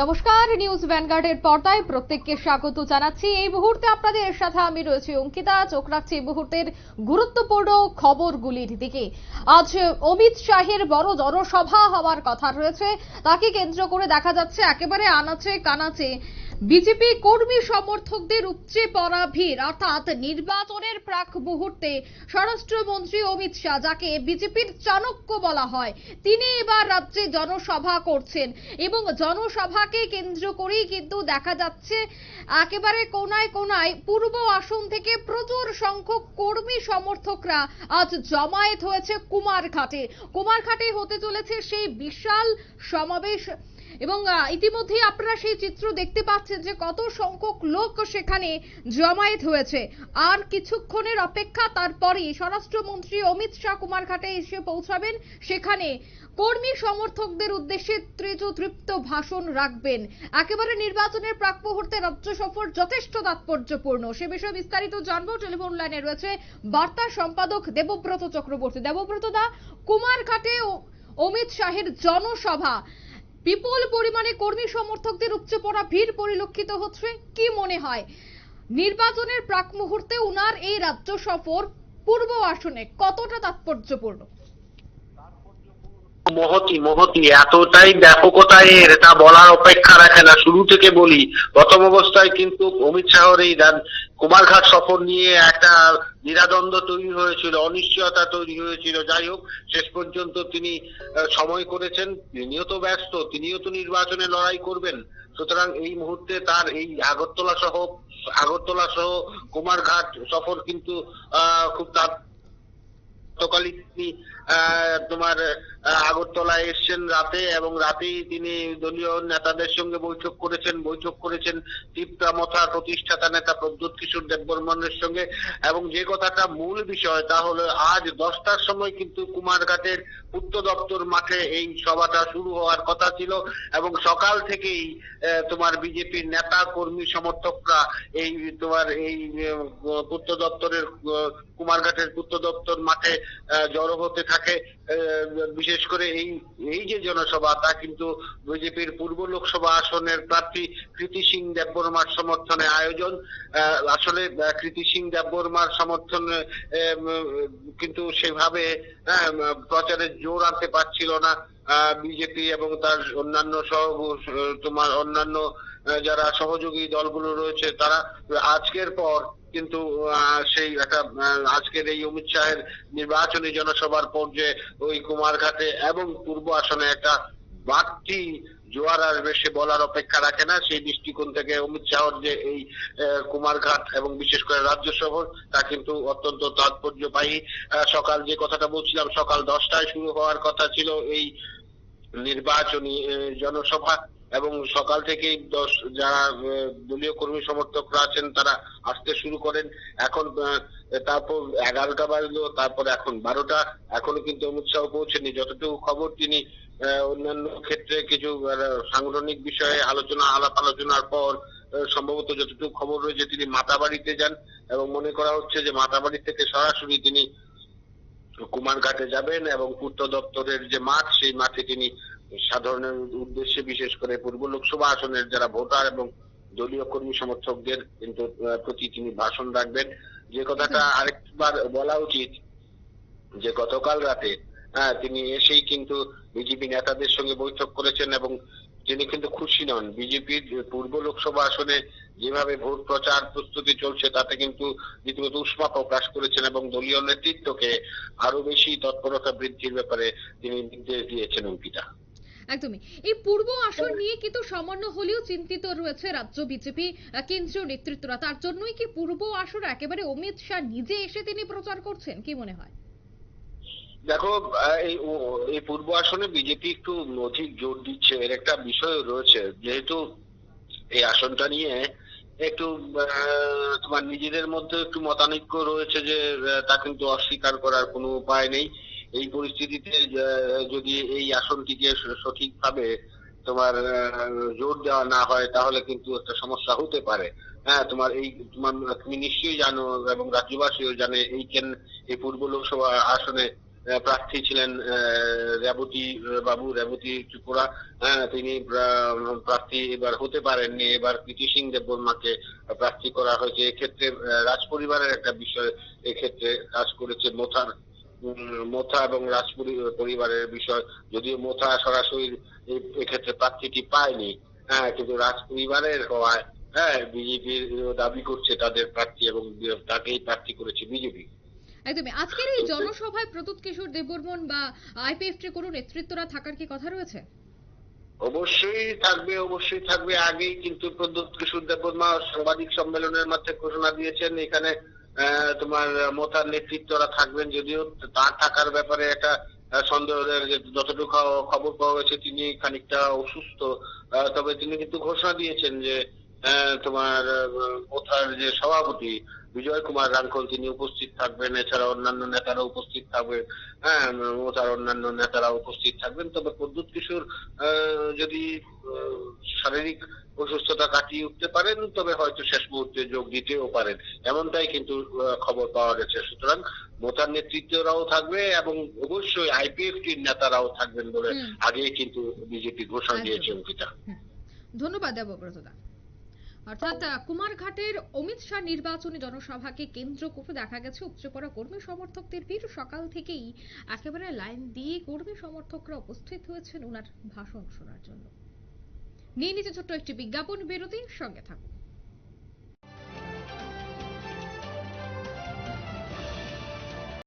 নমস্কার, নিউজ ভ্যানগার্ডের পর্দায় প্রত্যেককে স্বাগত জানাচ্ছি। এই মুহূর্তে আপনাদের সাথে আমি রয়েছি অঙ্কিতা। চোখ রাখছি এই মুহূর্তের গুরুত্বপূর্ণ খবরগুলির দিকে। আজ অমিত শাহের বড় জনসভা হওয়ার কথা রয়েছে। তাকে কেন্দ্র করে দেখা যাচ্ছে একেবারে আনাচে কানাচে বিজেপি কর্মী সমর্থকদের উপচে পড়া ভিড়, অর্থাৎ নির্বাচনের প্রাক মুহূর্তে স্বরাষ্ট্রমন্ত্রী অমিত শাহ, যাকে বিজেপির চাণক্য বলা হয়, তিনি এবার রাজ্যে জনসভা করছেন। এবং জনসভাকে কেন্দ্র করেই কিন্তু দেখা যাচ্ছে, একেবারে কোনায় কোনায় পূর্ব আসন থেকে প্রচুর সংখ্যক কর্মী সমর্থকরা আজ জমায়েত হয়েছে কুমারঘাটে। কুমারঘাটে হতে চলেছে সেই বিশাল সমাবেশ। এবং ইতিমধ্যেই আপনারা সেই চিত্র দেখতে পাচ্ছেন যে কত সংখ্যক লোক সেখানে জমায়েত হয়েছে। আর কিছুক্ষণের অপেক্ষা তারপরেই স্বরাষ্ট্রমন্ত্রী অমিত শাহ কুমারঘাটে এসে পৌঁছাবেন। সেখানে কর্মী সমর্থকদের উদ্দেশ্যে ত্রিজু তৃপ্ত ভাষণ রাখবেন। একেবারে নির্বাচনের প্রাক মুহূর্তে রাজ্য সফর যথেষ্ট তাৎপর্যপূর্ণ। সে বিষয়ে বিস্তারিত জানব। টেলিফোন লাইনে রয়েছে বার্তা সম্পাদক দেবব্রত চক্রবর্তী। দেবব্রত দা, কুমারঘাটে অমিত শাহের জনসভা। বিপুল পরিমাণে কর্মী সমর্থকদের উপচে পড়া ভিড় পরিলক্ষিত হচ্ছে। কি মনে হয়? নির্বাচনের প্রাক মুহূর্তে উনার এই রাজ্য সফর পূর্ব আসনে কতটা তাৎপর্যপূর্ণ? মহতি মহতি এতটাই ব্যাপকতা এর তা বলার অপেক্ষা রাখে না। শুরু থেকে বলি প্রথম অবস্থায় কিন্তু অমিত শাহর এই কুমারঘাট সফর নিয়ে একটা দ্বিধাদ্বন্দ্ব তৈরি হয়েছিল অনিশ্চয়তা তৈরি হয়েছিল। যাই হোক শেষ পর্যন্ত তিনি সময় করেছেন তিনিও তো ব্যস্ত তিনিও তো নির্বাচনে লড়াই করবেন। সুতরাং এই মুহূর্তে তার এই আগরতলা সহ আগরতলা সহ কুমারঘাট সফর কিন্তু খুব তাৎ তিনি আহ, তোমার আগরতলায় এসছেন রাতে এবং রাতেই তিনি দলীয় নেতাদের সঙ্গে বৈঠক করেছেন বৈঠক করেছেন তীব্রা মথা প্রতিষ্ঠাতা নেতা প্রদ্যুৎ কিশোর দেববর্মনের সঙ্গে। এবং যে কথাটা মূল বিষয় তা হলো, আজ দশটার সময় কিন্তু কুমারঘাটের পূর্ত দপ্তর মাঠে এই সভাটা শুরু হওয়ার কথা ছিল এবং সকাল থেকেই তোমার বিজেপির নেতা, কর্মী, সমর্থকরা এই তোমার এই পূর্ত দপ্তরের কুমারঘাটের পূর্ত দপ্তর মাঠে জড়ো হতে থাকে। বিশেষ করে এই এই যে জনসভা, তা কিন্তু বিজেপির পূর্ব লোকসভা আসনের প্রার্থী কৃতি সিং দেববর্মার সমর্থনে আয়োজন। আসলে কৃতি সিং দেববর্মার সমর্থনে কিন্তু সেভাবে প্রচারে জোর আনতে পারছিল না। বিজেপি এবং তার অন্যান্য সহ তোমার অন্যান্য যারা সহযোগী দলগুলো রয়েছে, তারা আজকের পর কিন্তু সেই একটা আজকের এই অমিত শাহের নির্বাচনী জনসভার পর যে ওই কুমারঘাটে এবং পূর্ব আসনে একটা বাড়তি জোয়ার আসবে, সে বলার অপেক্ষা রাখে না। সেই দৃষ্টিকোণ থেকে অমিত শাহর যে এই কুমারঘাট এবং বিশেষ করে রাজ্য সফর তা কিন্তু অত্যন্ত তাৎপর্যবাহী। সকাল যে কথাটা বলছিলাম, সকাল দশটায় শুরু হওয়ার কথা ছিল এই নির্বাচনী জনসভা। এবং সকাল থেকেই দশ, যারা দলীয় কর্মী সমর্থকরা আছেন, তারা আসতে শুরু করেন। এখন তারপর এগারোটা বাজলো, তারপর এখন বারোটা। এখনও কিন্তু অমিত শাহ পৌঁছেনি। যতটুকু খবর তিনি অন্যান্য ক্ষেত্রে কিছু সাংগঠনিক বিষয়ে আলোচনা আলাপ আলোচনার পর সম্ভবত যতটুকু খবর রয়েছে তিনি মাতাবাড়িতে যান এবং মনে করা হচ্ছে যে মাতাবাড়ি থেকে সরাসরি তিনি কুমারঘাটে যাবেন এবং পূর্ত দপ্তরের যে মাঠ সেই মাঠে তিনি সাধারণের উদ্দেশ্যে বিশেষ করে পূর্ব লোকসভা আসনের যারা ভোটার এবং দলীয় কর্মী সমর্থকদের কিন্তু প্রতি তিনি ভাষণ রাখবেন। যে কথাটা আরেকবার বলা উচিত যে গতকাল রাতে তিনি এসেই কিন্তু বিজেপি নেতাদের সঙ্গে বৈঠক করেছেন এবং তিনি কিন্তু খুশি নন। বিজেপির পূর্ব লোকসভা আসনে যেভাবে ভোট প্রচার প্রস্তুতি চলছে, তাতে কিন্তু রীতিমতো উষ্মা প্রকাশ করেছেন এবং দলীয় নেতৃত্বকে আরও বেশি তৎপরতা বৃদ্ধির ব্যাপারে তিনি নির্দেশ দিয়েছেন অঙ্কিতা। একদমই। এই পূর্ব আসন নিয়ে কিন্তু সামান্য হলেও চিন্তিত রয়েছে রাজ্য বিজেপি কেন্দ্রীয় নেতৃত্বরা। তার জন্যই কি পূর্ব আসন একেবারে অমিত শাহ নিজে এসে তিনি প্রচার করছেন? কি মনে হয়? দেখো, এই পূর্ব আসনে বিজেপি একটু অধিক জোর দিচ্ছে, এর একটা বিষয় রয়েছে। যেহেতু এই আসনটা নিয়ে একটু তোমার নিজেদের মধ্যে একটু মতানৈক্য রয়েছে যে তা কিন্তু অস্বীকার করার কোনো উপায় নেই। এই পরিস্থিতিতে যদি এই আসনটিকে সঠিকভাবে তোমার জোর দেওয়া না হয়, তাহলে কিন্তু একটা সমস্যা হতে পারে। হ্যাঁ তোমার এই, তোমার, তুমি নিশ্চয়ই জানো এবং রাজ্যবাসীও জানে, এই কেন এই পূর্ব লোকসভা আসনে প্রার্থী ছিলেন রেবতী বাবু রেবতী ত্রিপুরা। হ্যাঁ তিনি প্রার্থী এবার হতে পারেননি। এবার প্রীতি সিং দেববর্মাকে প্রার্থী করা হয়েছে। এক্ষেত্রে আহ, রাজ পরিবারের একটা বিষয় এক্ষেত্রে কাজ করেছে মোথার। মোথা এবং রাজপুরি পরিবারের বিষয়। যদিও মোথা সরাসরি এক্ষেত্রে প্রার্থীটি পায়নি। হ্যাঁ কিন্তু রাজ পরিবারের হওয়ায় হ্যাঁ বিজেপির দাবি করছে তাদের প্রার্থী এবং তাকেই প্রার্থী করেছে বিজেপি। একদমই। আজকের এই জনসভায় প্রদ্যুৎ কিশোর দেববর্মন বা আইপিএফটির কোনো নেতৃত্বরা থাকার কি কথা রয়েছে? অবশ্যই থাকবে অবশ্যই থাকবে। আগেই কিন্তু প্রদ্যুৎ কিশোর দেববর্মা সাংবাদিক সম্মেলনের মাধ্যমে ঘোষণা দিয়েছেন। এখানে তোমার মোতার নেতৃত্বরা থাকবেন যদিও তার থাকার ব্যাপারে একটা সন্দেহ যতটুকু খবর পাওয়া গেছে, তিনি খানিকটা অসুস্থ। তবে তিনি কিন্তু ঘোষণা দিয়েছেন যে তোমার মোথার যে সভাপতি বিজয় কুমার রাঙ্কল তিনি উপস্থিত থাকবেন এছাড়া অন্যান্য নেতারা উপস্থিত থাকবেন হ্যাঁ মোতার অন্যান্য নেতারা উপস্থিত থাকবেন। তবে প্রদ্যুৎ কিশোর যদি শারীরিক অসুস্থতা কাটিয়ে উঠতে পারেন তবে হয়তো শেষ মুহূর্তে যোগ দিতেও পারেন। এমনটাই কিন্তু খবর পাওয়া গেছে। সুতরাং মোতার নেতৃত্বরাও থাকবে এবং অবশ্যই আইপিএফটির নেতারাও থাকবেন বলে আগেই কিন্তু বিজেপি ঘোষণা দিয়েছে অঙ্কিতা। হুম। ধন্যবাদ দেবব্রতদা। অর্থাৎ কুমারঘাটের অমিত শাহ নির্বাচনী জনসভাকে কেন্দ্র করে দেখা গেছে উপচে কর্মী সমর্থকদের ভিড়। সকাল থেকেই একেবারে লাইন দিয়ে কর্মী সমর্থকরা উপস্থিত হয়েছেন। ওনার ভাষণ শোনার জন্য। নিয়ে নিতে ছোট্ট একটি বিজ্ঞাপন বিরতির সঙ্গে থাকুন।